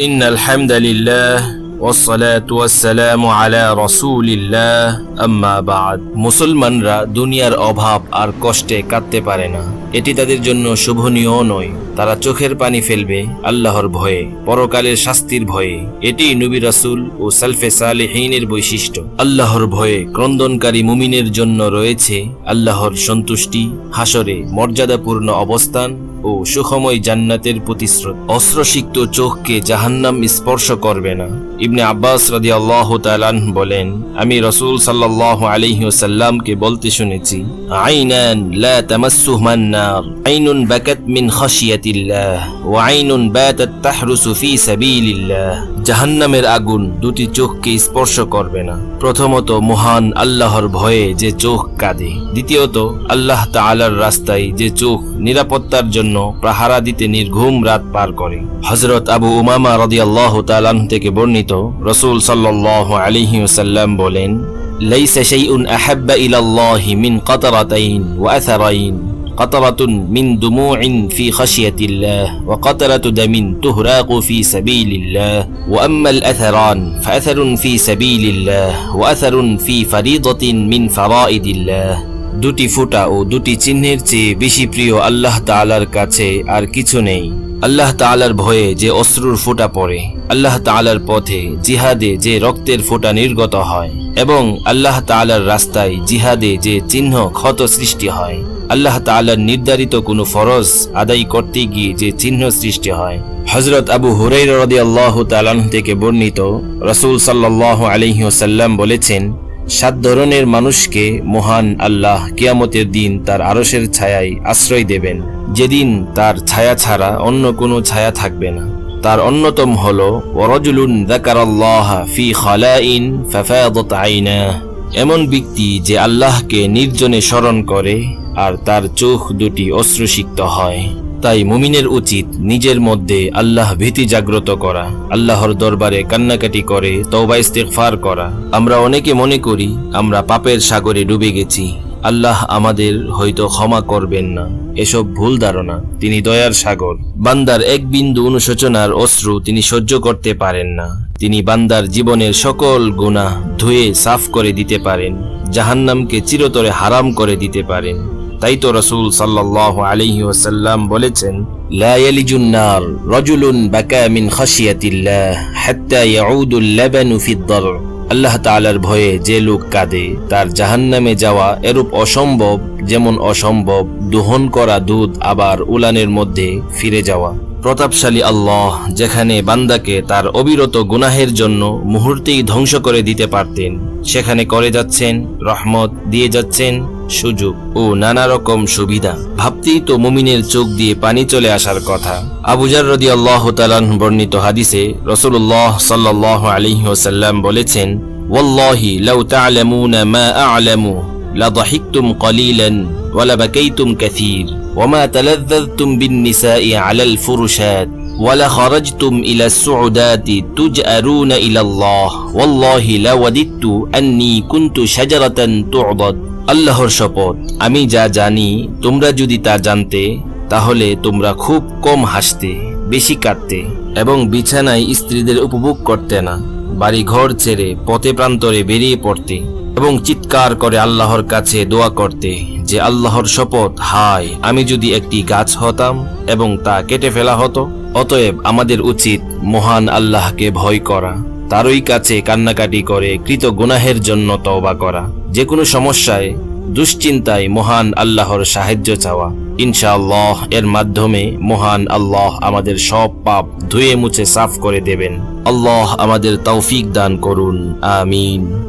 إن الحمد لله মুসলমানরা দুনিয়ার অভাব আর কষ্টে কাঁদতে পারে না। এটি তাদের জন্য শোভনীয় নয়। তারা চোখের পানি ফেলবে আল্লাহর ভয়ে, পরকালের শাস্তির ভয়ে। এটি নবী রাসুল ও সালফে সালেহীনের বৈশিষ্ট্য। আল্লাহর ভয়ে ক্রন্দনকারী মুমিনের জন্য রয়েছে আল্লাহর সন্তুষ্টি হাসরে মর্যাদাপূর্ণ অবস্থান ও সুখময় জান্নাতের প্রতিশ্রুত। অস্ত্রসিক্ত চোখকে জাহান্নাম স্পর্শ করবে না। ইবনে আব্বাস রাদি আল্লাহ তালান বলেন, আমি রসুল সাল্লাহ আলিহাসাল্লামকে বলতে শুনেছি, আইনান লা তামাসসুহুমান নার, আইনুন বাকাত মিন খাশিয়াতিল্লাহ, ওয়া আইনুন বাতাত তাহরুসু ফি সাবিলিল্লাহ। জাহান্নামের আগুন দুটি চোখকে স্পর্শ করবে না। প্রথমত, মহান আল্লাহর ভয়ে যে চোখ কাঁদে। দ্বিতীয়ত, আল্লাহ তাআলার রাস্তায় যে চোখ নিরাপত্তার জন্য পাহারা দিতে নির্ঘুম রাত পার করে হজরত আবু উমামা রাদিয়াল্লাহু তাআলা থেকে বর্ণিত রসুল সাল্লাল্লাহু আলাইহি ওয়াসাল্লাম বলেন ليس شيء أحب إلى الله من قطرتين وأثرين قطرة من دموع في خشية الله وقطرة دم تهراق في سبيل الله وأما الأثران فأثر في سبيل الله وأثر في فريضة من فرائض الله দুটি ফোঁটা ও দুটি চিহ্নের চেয়ে বেশি প্রিয় আল্লাহ তালার কাছে আর কিছু নেই। আল্লাহ তালার ভয়ে যে অশ্রুর ফোঁটা পড়ে, আল্লাহ তালার পথে জিহাদে যে রক্তের ফোঁটা নির্গত হয়, এবং আল্লাহ তালার রাস্তায় জিহাদে যে চিহ্ন ক্ষত সৃষ্টি হয়। আল্লাহ তালার নির্ধারিত কোনো ফরজ আদায় করতে গিয়ে যে চিহ্ন সৃষ্টি হয়। হজরত আবু হুরাই রদি আল্লাহ তালান থেকে বর্ণিত, রসুল সাল্লাহ আলহিহসাল্লাম বলেছেন সাত ধরনের মানুষকে মহান আল্লাহ কিয়ামতের দিন তার আরসের ছায়ায় আশ্রয় দেবেন। যেদিন তার ছায়া ছাড়া অন্য কোনো ছায়া থাকবে না। তার অন্যতম হল, ওরজুলুন ফি আইনাহ। এমন ব্যক্তি যে আল্লাহকে নির্জনে স্মরণ করে আর তার চোখ দুটি অশ্রুসিক্ত হয়। তাই মুমিনের উচিত নিজের মধ্যে আল্লাহ ভীতি জাগ্রত করা, আল্লাহর দরবারে কান্নাকাটি করে, তওবা ইস্তেগফার করা। আমরা অনেকে মনে করি, আমরা পাপের সাগরে ডুবে গেছি। আল্লাহ আমাদের হয়তো ক্ষমা করবেন না। এসব ভুল ধারণা। তিনি দয়ার সাগর। বান্দার এক বিন্দু অনুশোচনার অশ্রু তিনি সহ্য করতে পারেন না। তিনি বান্দার জীবনের সকল গুনাহ ধুয়ে সাফ করে দিতে পারেন। জাহান্নামকে চিরতরে হারাম করে দিতে পারেন। তাই তো রসুল সাল্লাহ আলহি ওসাল্লাম বলেছেন রজুলুন বাকা মিন খাশিয়াতিল্লাহ হাত্তা ইয়াউদুল লাবানু ফিদ দার আল্লাহ তাআলার ভয়ে যে লোক কাঁদে, তার জাহান্নামে যাওয়া এরূপ অসম্ভব, যেমন অসম্ভব দোহন করা দুধ আবার উলানের মধ্যে ফিরে যাওয়া। প্রতাপশালী আল্লাহ যেখানে বান্দাকে তার অবিরত গুনাহের জন্য মুহূর্তেই ধ্বংস করে দিতে পারতেন, সেখানে করে যাচ্ছেন, রহমত দিয়ে যাচ্ছেন সুযোগ ও নানা রকম সুবিধা ভাবতেই তো মুমিনের চোখ দিয়ে পানি চলে আসার কথা আবুজার রদি আল্লাহ তালান বর্ণিত হাদিসে রসুল্লাহ সাল্লাহ আলী ওসাল্লাম বলেছেন ওয়াল্লাহি লাউ তা'লামুনা মা আ'লামু لضحكتم قليلا ولبكيتم كثير وما تلذذتم بالنساء على الفرشات ولخرجتم إلى السعودات تجأرون إلى الله والله لوددت أني كنت شجرة تعضد আল্লাহর শপথ। আমি যা জানি, তোমরা যদি তা জানতে, তাহলে তোমরা খুব কম হাসতে, বেশি কাঁদতে, এবং বিছানায় স্ত্রীদের উপভোগ করতে না। বাড়ি ঘর ছেড়ে পথে প্রান্তরে বেরিয়ে পড়তে, এবং চিৎকার করে আল্লাহর কাছে দোয়া করতে যে আল্লাহর শপথ, হায়, আমি যদি একটি গাছ হতাম এবং তা কেটে ফেলা হতো, অতএব আমাদের উচিত মহান আল্লাহকে ভয় করা। তারই কাছে কান্নাকাটি করে কৃত গুনাহের জন্য তওবা করা। যে কোনো সমস্যায়, দুশ্চিন্তায় মহান আল্লাহর সাহায্য চাওয়া। ইনশাআল্লাহ, এর মাধ্যমে মহান আল্লাহ আমাদের সব পাপ ধুয়ে মুছে সাফ করে দেবেন। আল্লাহ আমাদের তৌফিক দান করুন। আমিন।